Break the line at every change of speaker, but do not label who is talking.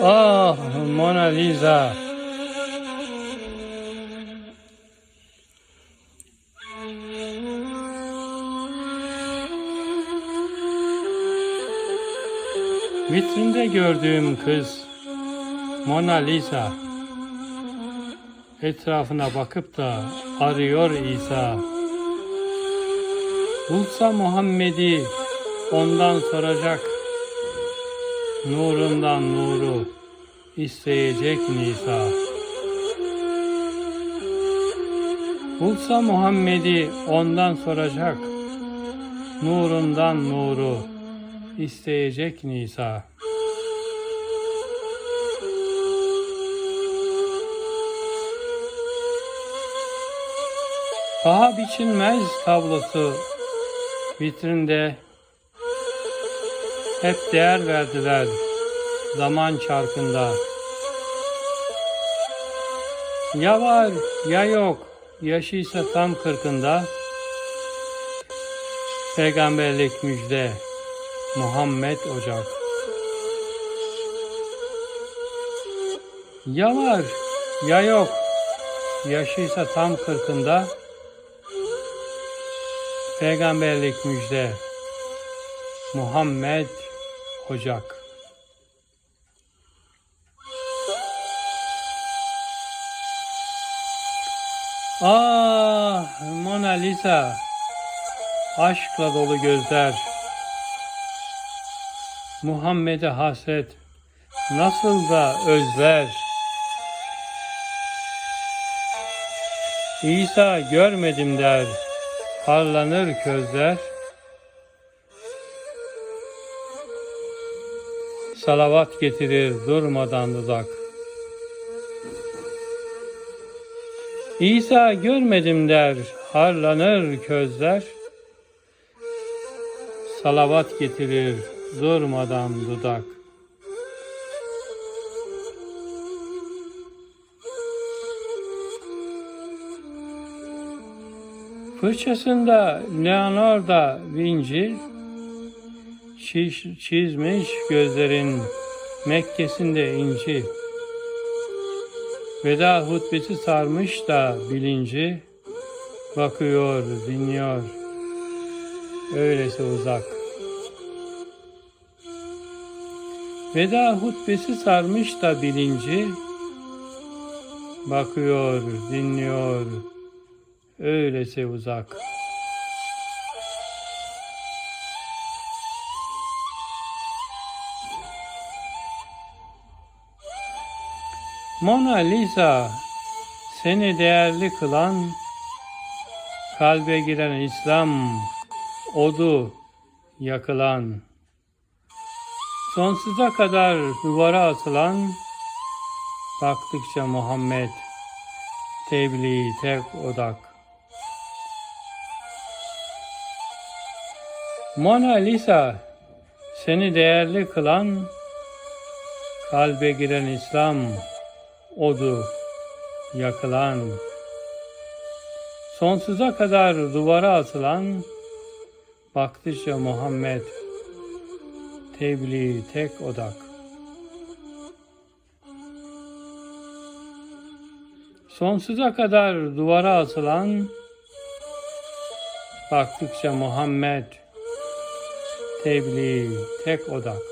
Ah Mona Lisa. Vitrinde gördüğüm kız Mona Lisa. Etrafına bakıp da arıyor İsa. Bulsa Muhammed'i ondan soracak. Nurundan nuru isteyecek Nisa. Bulsa Muhammed'i ondan soracak. Nurundan nuru isteyecek Nisa. Paha biçilmez tablosu vitrinde hep değer verdiler zaman çarkında. Ya var ya yok, yaşıysa tam kırkında. Peygamberlik müjde, Muhammed Ocak. Ya var ya yok, yaşıysa tam kırkında. Peygamberlik müjde, Muhammed Ocak. Ah Mona Lisa, aşkla dolu gözler, Muhammed'e hasret, nasıl da özler. İsa görmedim der, parlanır közler. Salavat getirir durmadan dudak. İsa görmedim der, harlanır közler. Salavat getirir durmadan dudak. Fırçasında Leonardo Vinci çiz- çizmiş gözlerin Mekke'sinde inci. Veda hutbesi sarmış da bilinci, bakıyor, dinliyor, öylesi uzak. Veda hutbesi sarmış da bilinci, bakıyor, dinliyor, öylesi uzak. Mona Lisa seni değerli kılan kalbe giren İslam odu yakılan sonsuza kadar duvara atılan baktıkça Muhammed tebliğ tek odak. Mona Lisa seni değerli kılan kalbe giren İslam odu yakılan, sonsuza kadar duvara atılan, baktıkça Muhammed, tebliğ tek odak. Sonsuza kadar duvara atılan, baktıkça Muhammed, tebliğ tek odak.